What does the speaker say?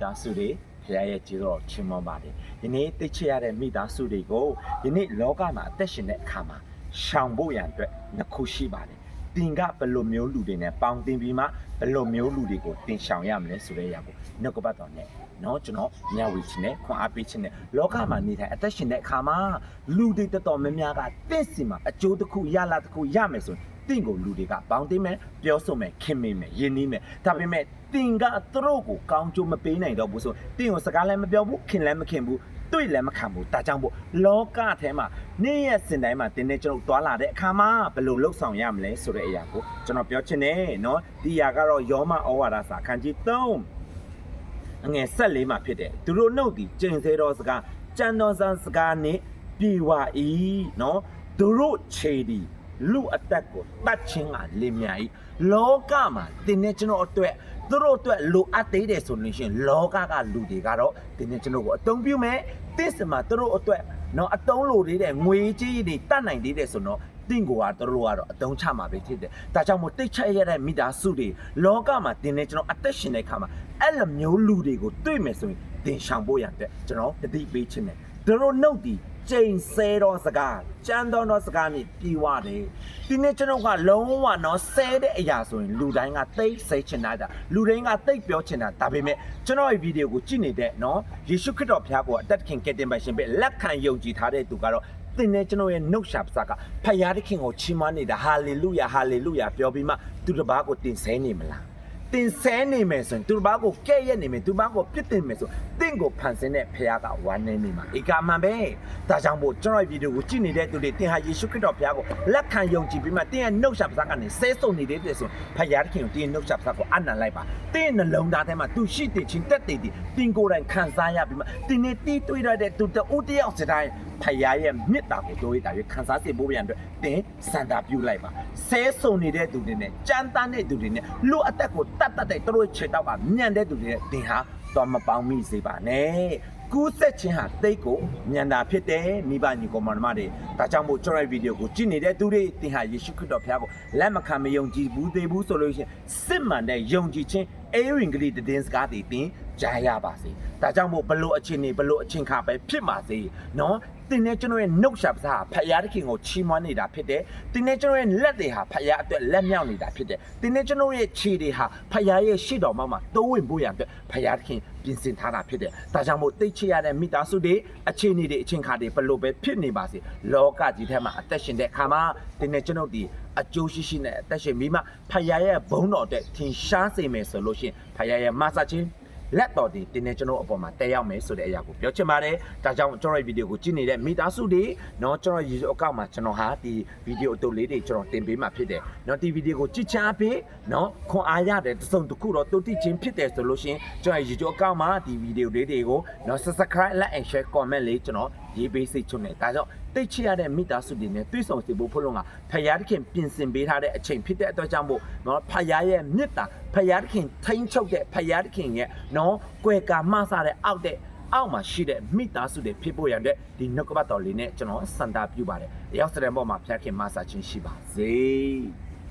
သားစုတွေဖခင်ရဲ့ကျေးဇူးတော်ချီးမွမ်းပါတယ်ယနေ့သိချရတဲ့မိသားစုတွေကိုယနေ့လောကမှာအသက်ရှင်တဲ့အခါမှာရှောင်ဖို့ရန်အတွက်နှစ်ခုရှိပါတယ်တင်ကဘယ်လိုမျိုးလူတွေနဲ့ပေါင်းတင်ပြီးမှဘယ်လိုမျိုးလူတွေကိုတင်ရှောင်ရမလဲဆိုတဲ့အရာကိုနှုတ်ကပတ်တော်နဲ့နော်ကျွန်တော်မျှဝေခြင်းနဲ့ခွန်အားပေးခြင်းနဲ့လောကမှာနေထိုင်အသက်ရှင်တဲ့အခါမှာလူတွေတော်တော်များများကတင့်စီမှာအကျိုးတစ်ခုရလာတစ်ခုရမယ်ဆိုရင် တင့်ကိုလူတွေကပေါင်းသိမယ်ပြောဆိုမယ်ခင်မေးမယ်ယဉ်နီးမယ်ဒါပေမဲ့တင်ကသူတို့ကိုကောင်းကျိုးမပေးနိုင်တော့ဘူးဆိုတင့်ကိုစကားလည်းမပြောဘူးခင်လည်းမခင်ဘူးတွေ့လည်းမခံဘူးဒါကြောင့်မို့လောကထဲမှာနေ့ရက်စဉ်တိုင်းမှာတင်းနေကျွန်တော်သွားလာတဲ့အခါမှာဘယ်လိုလှုပ်ဆောင်ရမလဲဆိုတဲ့အရာကိုကျွန်တော်ပြောချင်တယ်နော်ဒီအရာကတော့ယောမဩဝါဒစာခန်းကြီး3အငယ်ဆက်လေးမှာဖြစ်တယ်သူတို့နှုတ်ဒီကျင်သေးတော်စကားကြံတော်စံစကားနဲ့ပြေဝ၏နော်သူတို့ခြေဒီ လူအသက်ကိုတတ်ချင်းကလင်မြာဤလောကမှာတင်းနေကျွန်တော်အတွက်သူတို့အတွက်လိုအပ်သေးတယ်ဆိုလို့ရှိရင်လောကကလူတွေကတော့တင်းနေကျွန်တော်ကိုအတုံးပြုမယ်တင်းစမှာသူတို့အတွက်နော်အတုံးလိုသေးတယ်ငွေကြီးတွေတတ်နိုင်သေးတယ်ဆိုတော့တင့်ကိုကသူတို့ကတော့အတုံးချမှာပဲဖြစ်တယ်ဒါကြောင့်မို့တိတ်ချက်ရတဲ့မိသားစုတွေလောကမှာတင်းနေကျွန်တော်အသက်ရှင်တဲ့ခါမှာအဲ့လိုမျိုးလူတွေကိုတွေ့မယ်ဆိုရင်တင်ရှောင်ဖို့ရတဲ့ကျွန်တော်တတိပေးခြင်းနဲ့သူ တို့နှုတ်ဒီကျိန်ဆဲတော့စကားကြမ်းတော့တော့စကားမြည်ပြီးွားတယ်ဒီနေ့ကျွန်တော်ကလုံးဝတော့ဆဲတဲ့အရာဆိုရင်လူတိုင်းကသိဆဲချင်တာလူတိုင်းကသိပြောချင်တာဒါပေမဲ့ကျွန်တော်ရဲ့ဗီဒီယိုကိုကြည့်နေတဲ့နော်ယေရှုခရစ်တော်ဘုရားကိုအသက်ခင်ကယ်တင်ပါရှင်ပဲလက်ခံယုံကြည်ထားတဲ့သူကတော့သင်နဲ့ကျွန်တော်ရဲ့နှုတ်ရှာပစာကဖယားသခင်ကိုချီးမွမ်းနေတာဟာလေလုယာဟာလေလုယာပြောပြီးမှသူတစ်ပါးကိုတင်ဆဲနေမလား တင်ဆဲနေမယ်ဆိုရင်သူတစ်ပါးကိုကဲ့ရဲ့နေမယ်သူတစ်ပါးကိုပြစ်တင်မယ်ဆိုတင့်ကိုဖန်ဆင်းတဲ့ဖခင်ကဝမ်းနေနေမှာဧကမှန်ပဲဒါကြောင့်မို့ကျွန်တော်ရဲ့ဗီဒီယိုကိုကြည့်နေတဲ့သူတွေတင်ဟာယေရှုခရစ်တော်ဖခင်ကိုလက်ခံယုံကြည်ပြီးမှတင်ရဲ့နှုတ်ဆက်ပစာကနေဆဲဆုံနေတဲ့တဲ့ဆိုဖခင်သခင်ကိုတင်ရဲ့နှုတ်ဆက်ပစာကိုအနံလိုက်ပါတင်ရဲ့နှလုံးသားထဲမှာသူရှိတဲ့ချင်းတက်တဲ့ဒီတင်ကိုယ်တိုင်ခံစားရပြီးမှတင်နေတီးတွေးရတဲ့သူတဦးတယောက်စတိုင်းဖခင်ရဲ့မြစ်တာကိုတို့ရတာရခံစားစေဖို့ရန်အတွက်တင်စန္ဒာပြုလိုက်ပါဆဲဆုံနေတဲ့သူတွေနဲ့ကြမ်းတမ်းတဲ့သူတွေနဲ့လူအသက်ကိုတတ်တတ်တဲ့သူတို့ခြေတောက်ကညံတဲ့သူတွေနဲ့တင်ဟာတော့မပေါင်းမိစေပါနဲ့ကူးဆက်ခြင်းဟာတိတ်ကိုညံတာဖြစ်တယ်မိဘညီကောင်မတော်တွေဒါကြောင့်မို့ကျွန်တော်ရဲ့ဗီဒီယိုကိုကြည့်နေတဲ့သူတွေတင်ဟာယေရှုခရစ်တော်ဖခင်ကိုလက်မခံမယုံကြည်ဘူးသေးဘူးဆိုလို့ရှိရင်စစ်မှန်တဲ့ယုံကြည်ခြင်းအေရင်ဂလိတည်င်းစကားတွေတင်ကြားရပါစေဒါကြောင့်မို့ဘလို့အချင်းနေဘလို့အချင်းခါပဲဖြစ်ပါစေနော်တင်နဲ့ကျွန်တော်ရဲ့နှုတ်ရှာပစာဖယားတခင်ကိုချီးမွမ်းနေတာဖြစ်တယ်။တင်နဲ့ကျွန်တော်ရဲ့လက်တွေဟာဖယားအတွက်လက်မြောက်နေတာဖြစ်တယ်။တင်နဲ့ကျွန်တော်ရဲ့ခြေတွေဟာဖယားရဲ့ရှေ့တော်မှာမှာတိုးဝင်ဖို့ရအတွက်ဖယားတခင်ပြင်ဆင်ထားတာဖြစ်တယ်။ဒါကြောင့်မို့တိတ်ချရတဲ့မိသားစုတွေအခြေအနေတွေအချင်းခါတွေဘလို့ပဲဖြစ်နေပါစေ။လောကကြီးထဲမှာအသက်ရှင်တဲ့အခါမှာတင်နဲ့ကျွန်တော်ဒီအကျိုးရှိရှိနဲ့အသက်ရှင်ပြီးမှဖယားရဲ့ဘုန်းတော်အတွက်ထင်ရှားစေမယ်ဆိုလို့လို့ရှိရင်ဖခင်ရဲ့မဆာချင်းလက်တော်ဒီတင်းနေကျွန်တော်အပေါ်မှာတက်ရောက်မယ်ဆိုတဲ့အရာကိုပြောချင်ပါတယ်။ဒါကြောင့်ကျွန်တော်ရဲ့ဗီဒီယိုကိုကြည့်နေတဲ့မိသားစုတွေနော်ကျွန်တော်ရေအကောင့်မှာကျွန်တော်ဟာဒီဗီဒီယိုအတုပ်လေးတွေကျွန်တော်တင်ပေးမှာဖြစ်တယ်။နော်ဒီဗီဒီယိုကိုကြည့်ချပေးနော်ခွန်အားရတယ်တစုံတစ်ခုတော့တုတ်တိချင်းဖြစ်တယ်ဆိုလို့ရှိရင်ကျွန်တော်ရေအကောင့်မှာဒီဗီဒီယိုလေးတွေကိုနော် subscribe like and share comment လေးကျွန်တော် ရေးပေးစိတ်ချွတ်နေဒါကြောင့်တိတ်ချရတဲ့မိသားစုတွေနဲ့တွေ့ဆုံစီဖို့ဖို့လုံးကဖယားသခင်ပြင်ဆင်ပေးထားတဲ့အချိန်ဖြစ်တဲ့အတွက်ကြောင့်မို့နော်ဖယားရဲ့မေတ္တာဖယားသခင်ထိန်းချုပ်တဲ့ဖယားသခင်ရဲ့နော်ကွယ်ကာမှဆတဲ့အောက်တဲ့အောက်မှာရှိတဲ့မိသားစုတွေဖြစ်ဖို့ရတဲ့ဒီနှုတ်ကပတ်တော်လေးနဲ့ကျွန်တော်စံတာပြုပါတယ်။ရောက်စတဲ့ဘောမှာဖျက်ခင်မဆာချင်းရှိပါစေ။